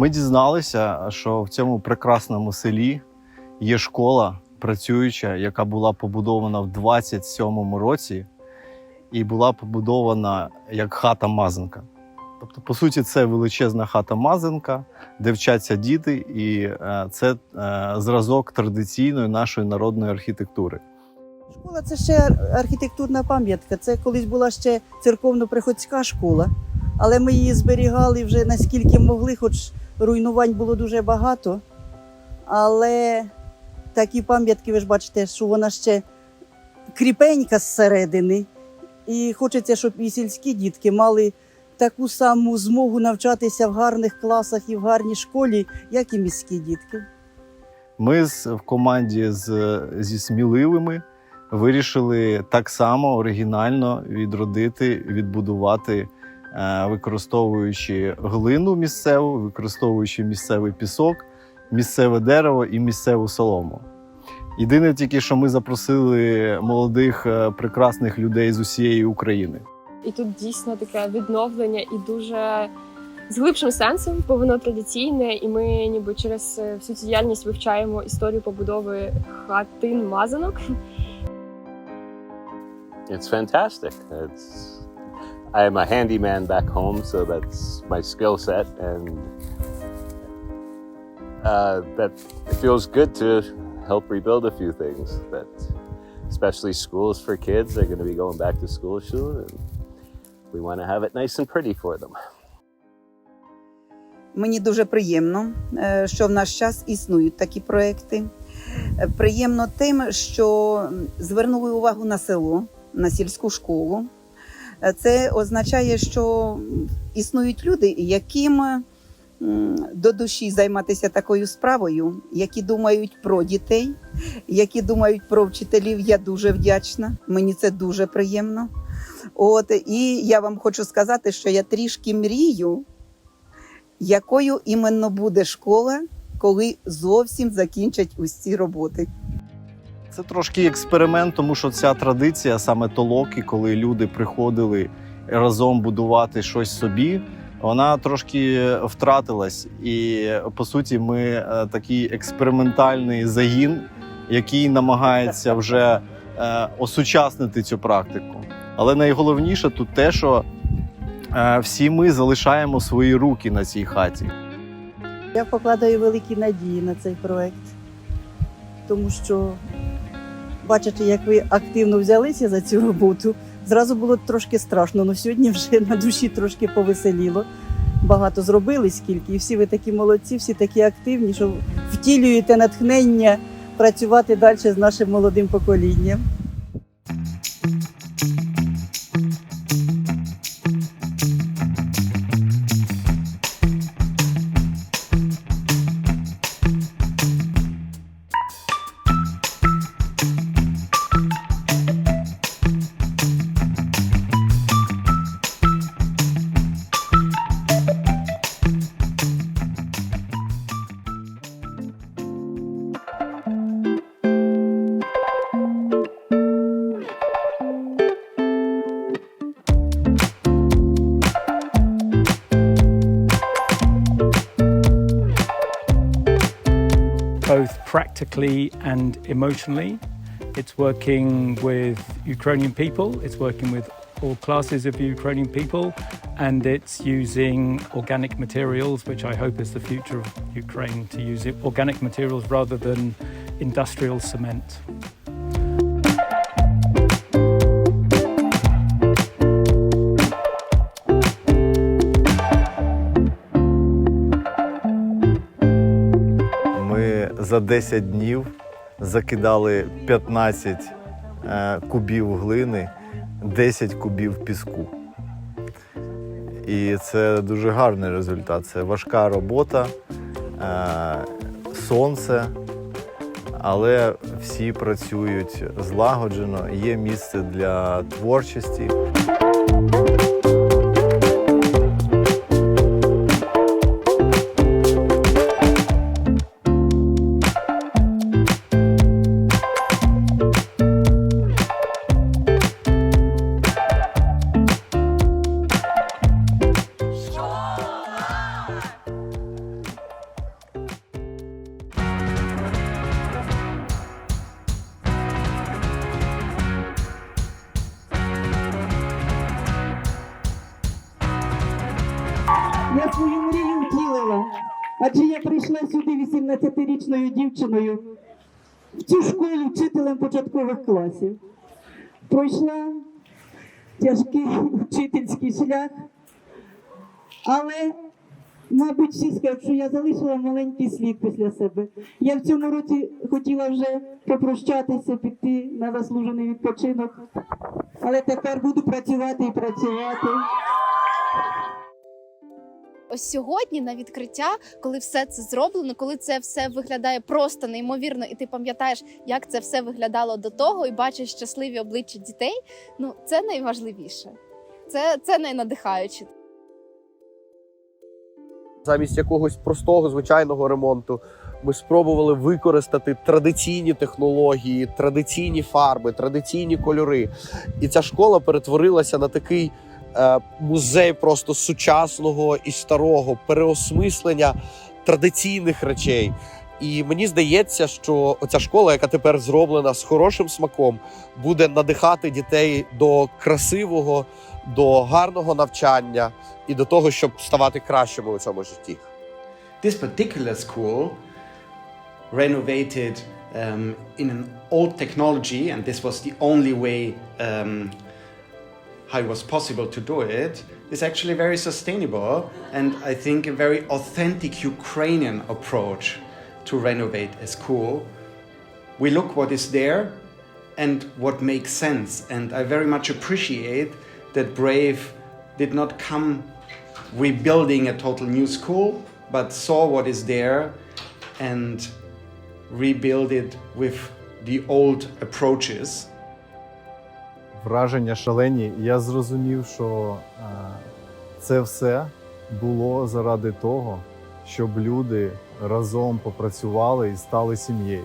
Ми дізналися, що в цьому прекрасному селі є школа працююча, яка була побудована в 27-му році і була побудована як хата Мазанка. Тобто, по суті, це величезна хата Мазанка, де вчаться діти, і е, це е, зразок традиційної нашої народної архітектури. Школа це ще архітектурна пам'ятка. Це колись була ще церковно-приходська школа, але ми її зберігали вже наскільки могли, хоч руйнувань було дуже багато. Але такі пам'ятки, ви ж бачите, що вона ще кріпенька зсередини. І хочеться, щоб і сільські дітки мали таку саму змогу навчатися в гарних класах і в гарній школі, як і міські дітки. Ми в команді з, зі сміливими вирішили так само оригінально відродити, відбудувати, використовуючи глину місцеву, використовуючи місцевий пісок, місцеве дерево і місцеву солому. Єдине тільки, що ми запросили молодих е, прекрасних людей з усієї України. І тут дійсно таке відновлення і дуже з глибшим сенсом, бо воно традиційне, і ми ніби через е, всю цю діяльність вивчаємо історію побудови хатин мазанок. It's fantastic. It's I am a handyman back home, so that's my skill set, and uh, that it feels good to help rebuild a few things. That especially schools for kids are going to be going back to school soon, and we want to have it nice and pretty for them. Мені дуже приємно, е, що в наш час існують такі проекти. Е, Приємно тим, що звернули увагу на село, на сільську школу. Це означає, що існують люди, яким до душі займатися такою справою, які думають про дітей, які думають про вчителів. Я дуже вдячна. Мені це дуже приємно. От і я вам хочу сказати, що я трішки мрію якою іменно буде школа, коли зовсім закінчать усі роботи. Це трошки експеримент, тому що ця традиція, саме толоки, коли люди приходили разом будувати щось собі, вона трошки втратилась. І по суті, ми е, такий експериментальний загін, який намагається вже е, осучаснити цю практику. Але найголовніше тут те, що е, всі ми залишаємо свої руки на цій хаті. Я покладаю великі надії на цей проект, тому що, бачачи, як ви активно взялися за цю роботу, зразу було трошки страшно. але сьогодні вже на душі трошки повеселіло. Багато зробили скільки, і всі ви такі молодці, всі такі активні, що втілюєте натхнення працювати далі з нашим молодим поколінням. Practically and emotionally. It's working with Ukrainian people, it's working with all classes of Ukrainian people, and it's using organic materials, which I hope is the future of Ukraine to use organic materials rather than industrial cement. За 10 днів закидали 15 е, кубів глини, 10 кубів піску. І це дуже гарний результат. Це важка робота, е, сонце, але всі працюють злагоджено, є місце для творчості. Я свою мрію втілила, адже я прийшла сюди 18-річною дівчиною в цю школу вчителем початкових класів. Пройшла тяжкий вчительський шлях, але, мабуть, всі скажуть, що я залишила маленький слід після себе. Я в цьому році хотіла вже попрощатися, піти на заслужений відпочинок, але тепер буду працювати і працювати. Ось сьогодні на відкриття, коли все це зроблено, коли це все виглядає просто неймовірно, і ти пам'ятаєш, як це все виглядало до того, і бачиш щасливі обличчя дітей. Ну це найважливіше. Це, це найнадихаюче. замість якогось простого звичайного ремонту. Ми спробували використати традиційні технології, традиційні фарби, традиційні кольори. І ця школа перетворилася на такий музей просто сучасного і старого переосмислення традиційних речей. І мені здається, що ця школа, яка тепер зроблена з хорошим смаком, буде надихати дітей до красивого, до гарного навчання і до того, щоб ставати кращими у цьому житті. This particular school renovated um, in an old technology, and this was the only way um, how it was possible to do it, is actually very sustainable and I think a very authentic Ukrainian approach to renovate a school. We look what is there and what makes sense, and I very much appreciate that Brave did not come rebuilding a total new school, but saw what is there and rebuild it with the old approaches. Враження шалені. Я зрозумів, що е, це все було заради того, щоб люди разом попрацювали і стали сім'єю.